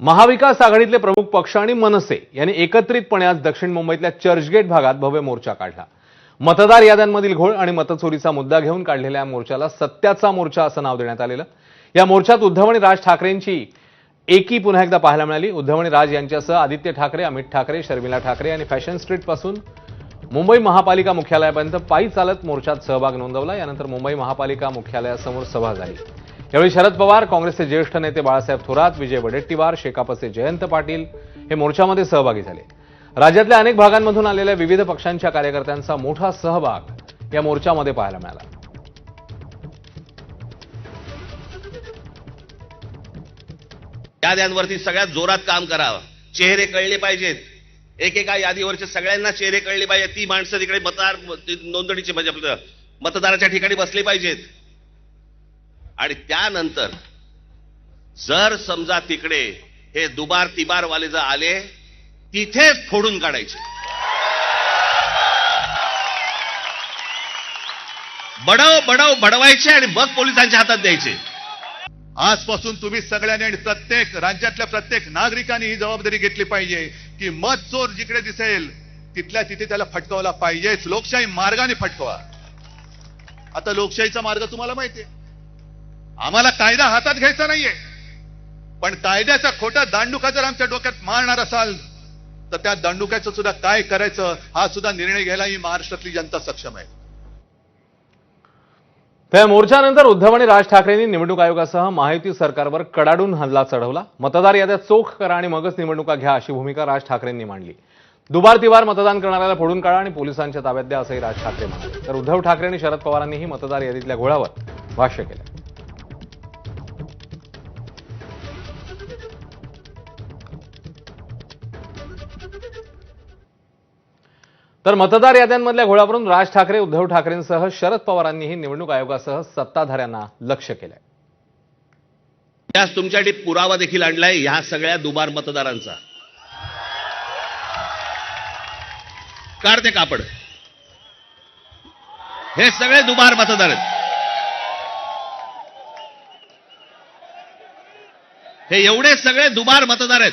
महाविकास आघाडीतले प्रमुख पक्ष आणि मनसे यांनी एकत्रितपणे आज दक्षिण मुंबईतल्या चर्चगेट भागात भव्य मोर्चा काढला. मतदार याद्यांमधील घोळ आणि मतचोरीचा मुद्दा घेऊन काढलेल्या मोर्चाला सत्याचा मोर्चा असं नाव देण्यात आलेलं. या मोर्चात उद्धव आणि राज ठाकरेंची एकी पुन्हा एकदा पाहायला मिळाली. उद्धव आणि राज यांच्यासह आदित्य ठाकरे अमित ठाकरे शर्मिला ठाकरे आणि फॅशन स्ट्रीटपासून मुंबई महापालिका मुख्यालयापर्यंत पायी चालत मोर्चात सहभाग नोंदवला. यानंतर मुंबई महापालिका मुख्यालयासमोर सभा झाली. यावेळी शरद पवार काँग्रेसचे ज्येष्ठ नेते बाळासाहेब थोरात विजय वडेट्टीवार शेकापचे जयंत पाटील हे मोर्चामध्ये सहभागी झाले. राज्यातल्या अनेक भागांमधून आलेल्या विविध पक्षांच्या कार्यकर्त्यांचा मोठा सहभाग या मोर्चामध्ये पाहायला मिळाला. याद्यांवरती सगळ्यात जोरात काम करावं. चेहरे कळले पाहिजेत. एकेका यादीवरचे सगळ्यांना चेहरे कळले पाहिजेत. ती माणसं तिकडे मतदार नोंदणीची म्हणजे आपलं मतदाराच्या ठिकाणी बसली पाहिजेत. आणि त्यानंतर जर समजा तिकडे हे दुबार तिबार वाले जर आले तिथेच फोडून काढायचे. बडव बडव बडवायचे आणि मग पोलिसांच्या हातात द्यायचे. आजपासून तुम्ही सगळ्यांनी आणि प्रत्येक राज्यातल्या प्रत्येक नागरिकांनी ही जबाबदारी घेतली पाहिजे की मत चोर जिकडे दिसेल तिथल्या तिथे त्याला फटकावला पाहिजेच. लोकशाही मार्गाने फटकवा. आता लोकशाहीचा मार्ग तुम्हाला माहिती आहे. आम्हाला कायदा हातात घ्यायचा नाहीये. पण कायद्याचा खोटा दांडुका जर आमच्या डोक्यात मारणार असाल तर त्या दांडुक्याचं सुद्धा काय करायचं हा सुद्धा निर्णय घ्यायला ही महाराष्ट्रातली जनता सक्षम आहे. त्या मोर्चानंतर उद्धव आणि राज ठाकरेंनी निवडणूक आयोगासह महायुती सरकारवर कडाडून हल्ला चढवला. मतदार याद्या चोख करा आणि मगच निवडणुका घ्या अशी भूमिका राज ठाकरेंनी मांडली. दुबार तिबार मतदान करणाऱ्याला फोडून काढा आणि पोलिसांच्या ताब्यात द्या असंही राज ठाकरे म्हणाले. तर उद्धव ठाकरे आणि शरद पवारांनीही मतदार यादीतल्या घोळावर भाष्य केलं. तर मतदार याद्यांमधल्या घोळावरून राज ठाकरे उद्धव ठाकरेंसह शरद पवारांनीही निवडणूक आयोगासह सत्ताधाऱ्यांना लक्ष केलंय. त्यास तुमच्यासाठी पुरावा देखील आणलाय ह्या सगळ्या दुबार मतदारांचा. काढते कापड. हे सगळे दुबार मतदार आहेत. हे एवढे सगळे दुबार मतदार आहेत.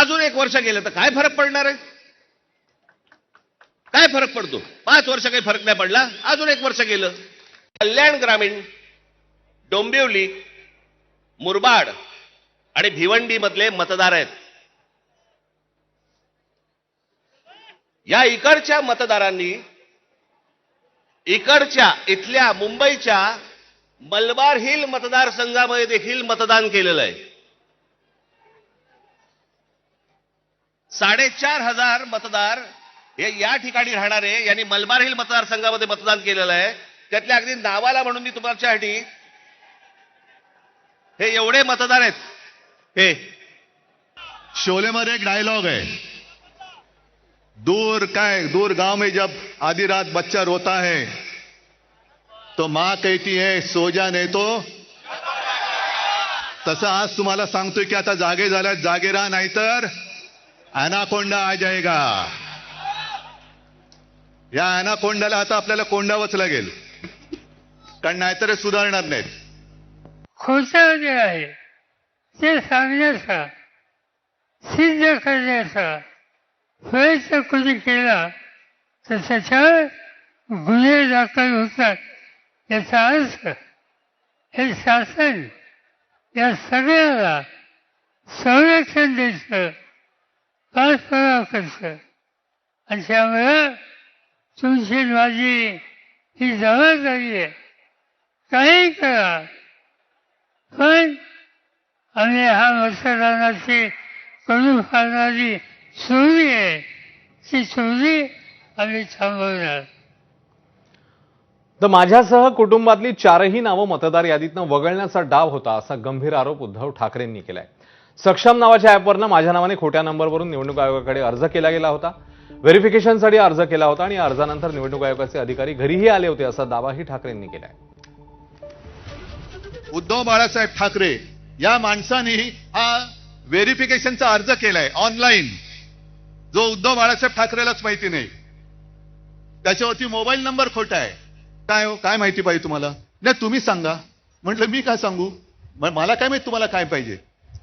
अजून एक वर्ष गेलं तर काय फरक पडणार आहे? काय फरक पडतो? पाच वर्ष काही फरक नाही पडला. अजून एक वर्ष गेलं. कल्याण ग्रामीण डोंबिवली मुरबाड आणि भिवंडी मधले मतदार आहेत. या इकडच्या मतदारांनी इकडच्या इथल्या मुंबईच्या मलबार हिल मतदारसंघामध्ये देखील मतदान केलेलं आहे. साडेचार हजार मतदार हे या ठिकाणी राहणारे यांनी मलबार हिल मतदारसंघामध्ये मतदान केलेलं आहे. त्यातल्या अगदी नावाला म्हणून मी तुमच्यासाठी हे एवढे मतदार आहेत. हे. शोलेमध्ये एक डायलॉग आहे. दूर काय दूर गांव में जब आधी रात बच्चा रोता है तो माँ कहती है सो जा तो. तसं आज तुम्हाला सांगतोय की आता जागे झाल्यात जागे राहा नाहीतर अनाकोंडा आ जाएगा या अनाकोंडाला आता आपल्याला कोंडावंच लागेल. कारण नाहीतर सुधारणार नाहीत. खोटं जे आहे ते सांगण्याचा सिद्ध करण्याचा प्रयत्न कोणी केला तर त्याच्यावर गुन्हे दाखल होतात. याचा अर्थ हे शासन या सगळ्याला संरक्षण द्यायचं. काय करतं आणि त्यामुळं तुमची माझी ही जबाबदारी आहे. काही करा. पण आम्ही हा मतदानाची करून फाडणारी चोरी आहे. ती चोरी आम्ही थांबवणार. तर माझ्यासह कुटुंबातली चारही नावं मतदार यादीतनं वगळण्याचा डाव होता असा गंभीर आरोप उद्धव ठाकरेंनी केलाय. सक्षम नावाच्या ॲपवरनं माझ्या नावाने खोट्या नंबरवरून निवडणूक आयोगाकडे अर्ज केला गेला होता. व्हेरिफिकेशनसाठी अर्ज केला होता आणि अर्जानंतर निवडणूक आयोगाचे अधिकारी घरीही आले होते असा दावाही ठाकरेंनी केलाय. उद्धव बाळासाहेब ठाकरे या माणसाने हा व्हेरिफिकेशनचा अर्ज केलाय ऑनलाईन. जो उद्धव बाळासाहेब ठाकरेलाच माहिती नाही. त्याच्यावरती मोबाईल नंबर खोटा आहे. काय हो काय माहिती पाहिजे तुम्हाला? नाही तुम्ही सांगा. म्हटलं मी काय सांगू? मला काय माहिती तुम्हाला काय पाहिजे?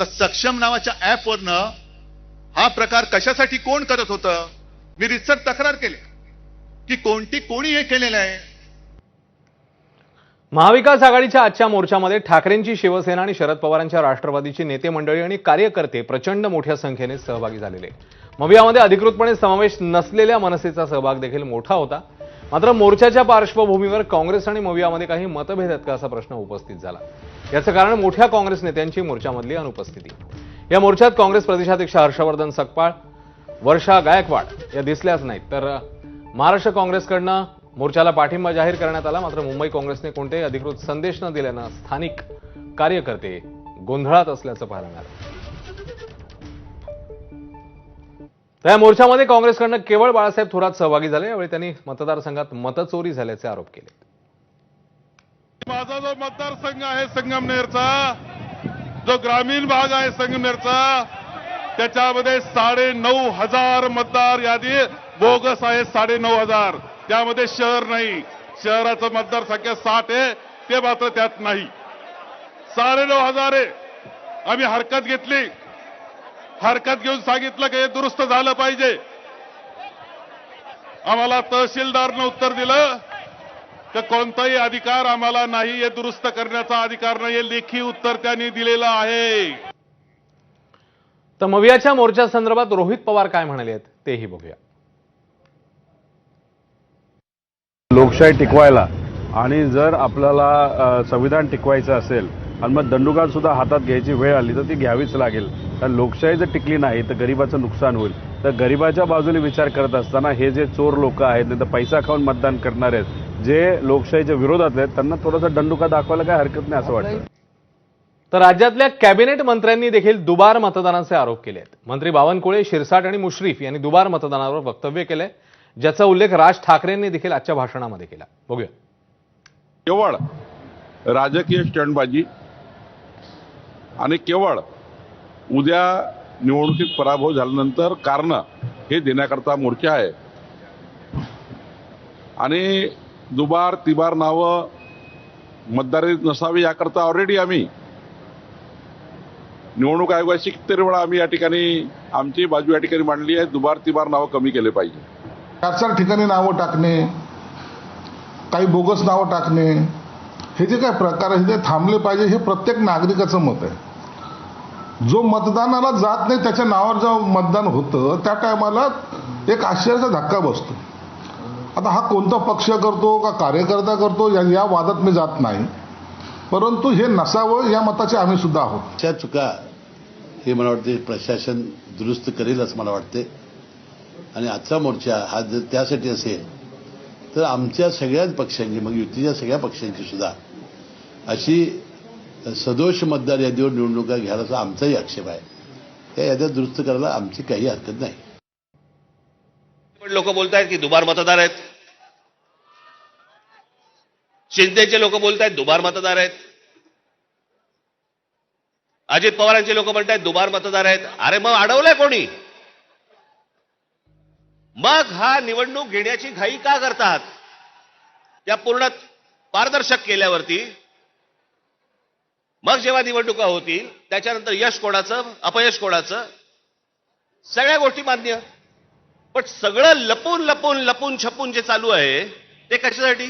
तर सक्षम नावाच्या ऍपवरनं हा प्रकार कशासाठी कोण करत होतं? मी रितसर तक्रार केली. की कोणती कोणी हे केलेलं आहे? महाविकास आघाडीच्या आजच्या मोर्चामध्ये ठाकरेंची शिवसेना आणि शरद पवारांच्या राष्ट्रवादीची नेते मंडळी आणि कार्यकर्ते प्रचंड मोठ्या संख्येने सहभागी झालेले. मवियामध्ये अधिकृतपणे समावेश नसलेल्या मनसेचा सहभाग देखील मोठा होता. मात्र मोर्चाच्या पार्श्वभूमीवर काँग्रेस आणि मवियामध्ये काही मतभेद आहेत का असा प्रश्न उपस्थित झाला. याचं कारण मोठ्या काँग्रेस नेत्यांची मोर्चामधली अनुपस्थिती. या मोर्चात काँग्रेस प्रदेशाध्यक्ष हर्षवर्धन सकपाळ वर्षा गायकवाड या दिसल्याच नाहीत. तर महाराष्ट्र काँग्रेसकडनं मोर्चाला पाठिंबा जाहीर करण्यात आला. मात्र मुंबई काँग्रेसने कोणतेही अधिकृत संदेश न दिल्यानं स्थानिक कार्यकर्ते गोंधळात असल्याचं पाहायला मिळालं. तर या मोर्चामध्ये काँग्रेसकडनं केवळ बाळासाहेब थोरात सहभागी झाले. यावेळी त्यांनी मतदारसंघात मतचोरी झाल्याचे आरोप केले माझा जो मतदारसंघ आहे संगमनेरचा जो ग्रामीण भाग आहे संगमनेरचा त्याच्यामध्ये साडे नऊ हजार मतदार यादी बोगस आहे साडे नऊ हजार. त्यामध्ये शहर नाही. शहराचं मतदारसंख्या साठ आहे ते मात्र त्यात नाही. साडे नऊ हजार आहे. आम्ही हरकत घेतली. हरकत घेऊन सांगितलं की हे दुरुस्त झालं पाहिजे. आम्हाला तहसीलदारनं उत्तर दिलं. तर कोणताही अधिकार आम्हाला नाही हे दुरुस्त करण्याचा अधिकार नाही हे लेखी उत्तर त्यांनी दिलेलं आहे. तर मवियाच्या मोर्चा संदर्भात रोहित पवार काय म्हणाले आहेत तेही बघूया. लोकशाही टिकवायला आणि जर आपल्याला संविधान टिकवायचं असेल आणि मग दंडुका सुद्धा हातात घ्यायची वेळ आली तर ती घ्यावीच लागेल. कारण लोकशाही जर टिकली नाही तर गरिबाचं नुकसान होईल. तर गरिबाच्या बाजूने विचार करत असताना हे जे चोर लोक आहेत नाही तर पैसा खाऊन मतदान करणारे आहेत जे लोकशाहीच्या विरोधात आहेत त्यांना थोडासा दंडुका दाखवायला काय हरकत नाही असं वाटतं. तर राज्यातल्या कॅबिनेट मंत्र्यांनी देखील दुबार मतदानाचे आरोप केले आहेत. मंत्री बावनकुळे शिरसाट आणि मुश्रीफ यांनी दुबार मतदानावर वक्तव्य केलंय ज्याचा उल्लेख राज ठाकरेंनी देखील आजच्या भाषणामध्ये केला. बघूया. केवळ राजकीय स्टंटबाजी आणि केवळ उद्या निवडणुकीत पराभव झाल्यानंतर कारण हे देण्याकरता मोर्चा आहे. आणि दुबार तिबार नावं मतदारीत नसावी याकरता ऑलरेडी आम्ही निवडणूक आयोगाशी कितीतरी वेळा आम्ही या ठिकाणी आमची बाजू या ठिकाणी मांडली आहे. दुबार तिबार नावं कमी केले पाहिजे. चार चार ठिकाणी नावं टाकणे काही बोगस नावं टाकणे हे जे काय प्रकार आहे ते थांबले पाहिजे हे प्रत्येक नागरिकाचं मत आहे. जो मतदानाला जात नाही त्याच्या नावावर जेव्हा मतदान होतं त्या टायमाला एक आश्चर्याचा धक्का बसतो. आता हा कोणता पक्ष करतो का कार्यकर्ता करतो या या वादात मी जात नाही. परंतु हे नसावं या मताचे आम्ही सुद्धा आहोत. त्या चुका हे मला वाटते प्रशासन दुरुस्त करेल असं मला वाटते. आणि आजचा मोर्चा हा जर त्यासाठी असेल तर आमच्या सगळ्याच पक्षांची मग युतीच्या सगळ्या पक्षांची सुद्धा अशी सदोष मतदार यादीवर निवडणुका घ्यायलाचा आमचाही आक्षेप आहे. त्या याद्या दुरुस्त करायला आमची काही हरकत नाही. पण लोक बोलतायत की दुबार मतदार आहेत. शिंदेचे लोक बोलतायत दुबार मतदार आहेत. अजित पवारांचे लोक म्हणतायत दुबार मतदार आहेत. अरे मग अडवलंय कोणी? मग हा निवडणूक घेण्याची घाई का करतात? त्या पूर्ण पारदर्शक केल्यावरती मग जेव्हा निवडणुका होतील त्याच्यानंतर यश कोणाचं अपयश कोणाचं? सगळ्या गोष्टी मान्य. पण सगळं लपून लपून लपून छपून जे चालू आहे ते कशासाठी?